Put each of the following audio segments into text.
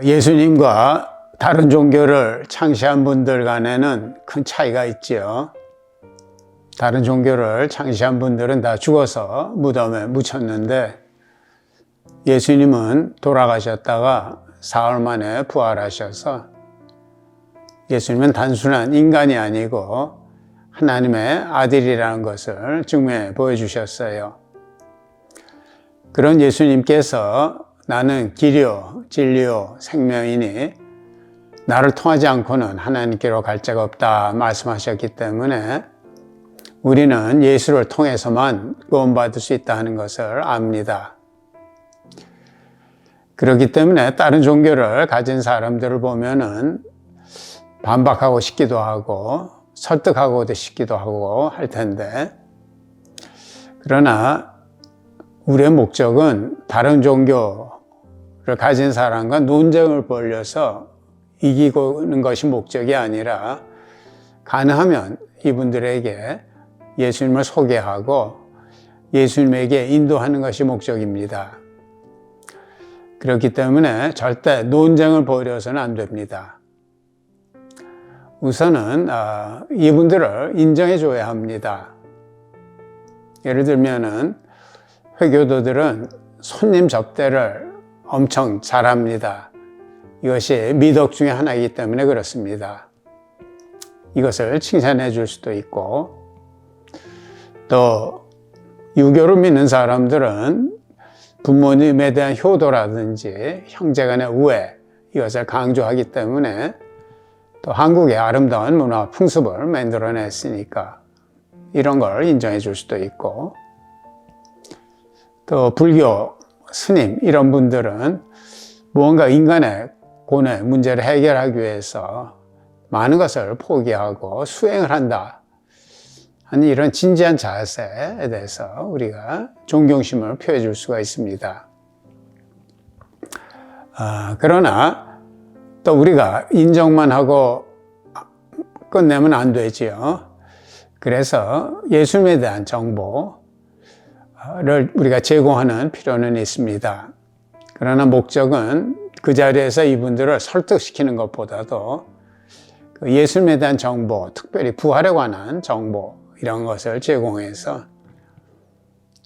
예수님과 다른 종교를 창시한 분들 간에는 큰 차이가 있지요. 다른 종교를 창시한 분들은 다 죽어서 무덤에 묻혔는데 예수님은 돌아가셨다가 사흘 만에 부활하셔서 예수님은 단순한 인간이 아니고 하나님의 아들이라는 것을 증명해 보여주셨어요. 그런 예수님께서 나는 길이요, 진리요, 생명이니 나를 통하지 않고는 하나님께로 갈 자가 없다 말씀하셨기 때문에 우리는 예수를 통해서만 구원받을 수 있다 하는 것을 압니다. 그렇기 때문에 다른 종교를 가진 사람들을 보면은 반박하고 싶기도 하고 설득하고도 싶기도 하고 할 텐데 그러나 우리의 목적은 다른 종교를 가진 사람과 논쟁을 벌려서 이기고는 것이 목적이 아니라 가능하면 이분들에게 예수님을 소개하고 예수님에게 인도하는 것이 목적입니다. 그렇기 때문에 절대 논쟁을 벌여서는 안 됩니다. 우선은 아, 이분들을 인정해 줘야 합니다. 예를 들면은 회교도들은 손님 접대를 엄청 잘합니다. 이것이 미덕 중의 하나이기 때문에 그렇습니다. 이것을 칭찬해 줄 수도 있고 또 유교를 믿는 사람들은 부모님에 대한 효도라든지 형제간의 우애 이것을 강조하기 때문에 또 한국의 아름다운 문화 풍습을 만들어냈으니까 이런 걸 인정해 줄 수도 있고 또 불교 스님 이런 분들은 무언가 인간의 고뇌 문제를 해결하기 위해서 많은 것을 포기하고 수행을 한다 하는 이런 진지한 자세에 대해서 우리가 존경심을 표해 줄 수가 있습니다. 아, 그러나 또 우리가 인정만 하고 끝내면 안 되지요. 그래서 예수님에 대한 정보 를 우리가 제공하는 필요는 있습니다. 그러나 목적은 그 자리에서 이분들을 설득시키는 것보다도 그 예수님에 대한 정보, 특별히 부활에 관한 정보, 이런 것을 제공해서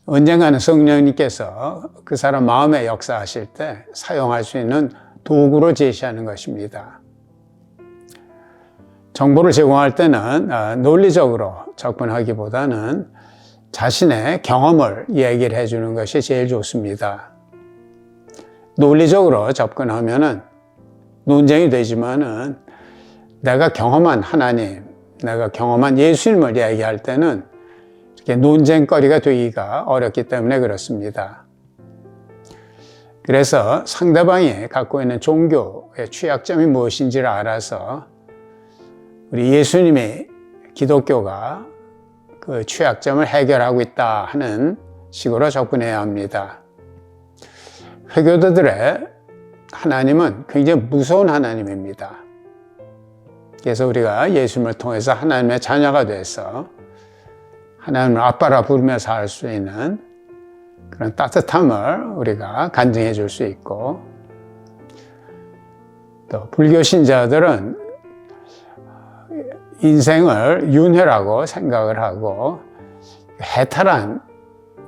언젠가는 성령님께서 그 사람 마음에 역사하실 때 사용할 수 있는 도구로 제시하는 것입니다. 정보를 제공할 때는 아, 논리적으로 접근하기보다는 자신의 경험을 얘기를 해주는 것이 제일 좋습니다. 논리적으로 접근하면은 논쟁이 되지만은 내가 경험한 하나님, 내가 경험한 예수님을 이야기할 때는 이렇게 논쟁거리가 되기가 어렵기 때문에 그렇습니다. 그래서 상대방이 갖고 있는 종교의 취약점이 무엇인지를 알아서 우리 예수님의 기독교가 그 취약점을 해결하고 있다 하는 식으로 접근해야 합니다. 회교도들의 하나님은 굉장히 무서운 하나님입니다. 그래서 우리가 예수님을 통해서 하나님의 자녀가 돼서 하나님을 아빠라 부르며 살 수 있는 그런 따뜻함을 우리가 간증해 줄 수 있고 또 불교 신자들은 인생을 윤회라고 생각을 하고 해탈한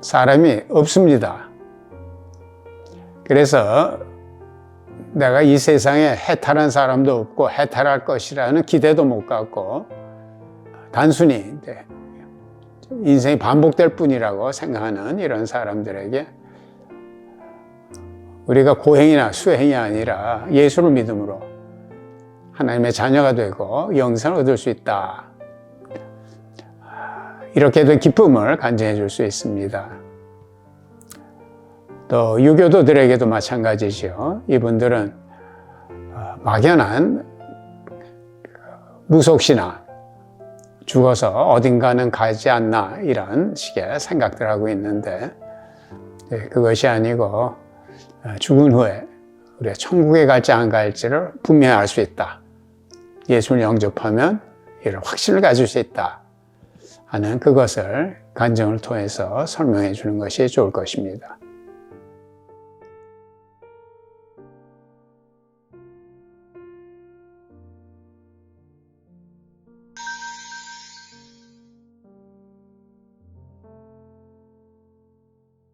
사람이 없습니다. 그래서 내가 이 세상에 해탈한 사람도 없고 해탈할 것이라는 기대도 못 갖고 단순히 인생이 반복될 뿐이라고 생각하는 이런 사람들에게 우리가 고행이나 수행이 아니라 예수를 믿음으로 하나님의 자녀가 되고 영생을 얻을 수 있다. 이렇게 된 기쁨을 간증해 줄 수 있습니다. 또 유교도들에게도 마찬가지죠. 이분들은 어, 막연한 무속신앙, 죽어서 어딘가는 가지 않나 이런 식의 생각들 하고 있는데 네, 그것이 아니고 어, 죽은 후에 우리가 천국에 갈지 안 갈지를 분명히 알 수 있다. 예수를 영접하면 이런 확신을 가질 수 있다 하는 그것을 간증을 통해서 설명해 주는 것이 좋을 것입니다.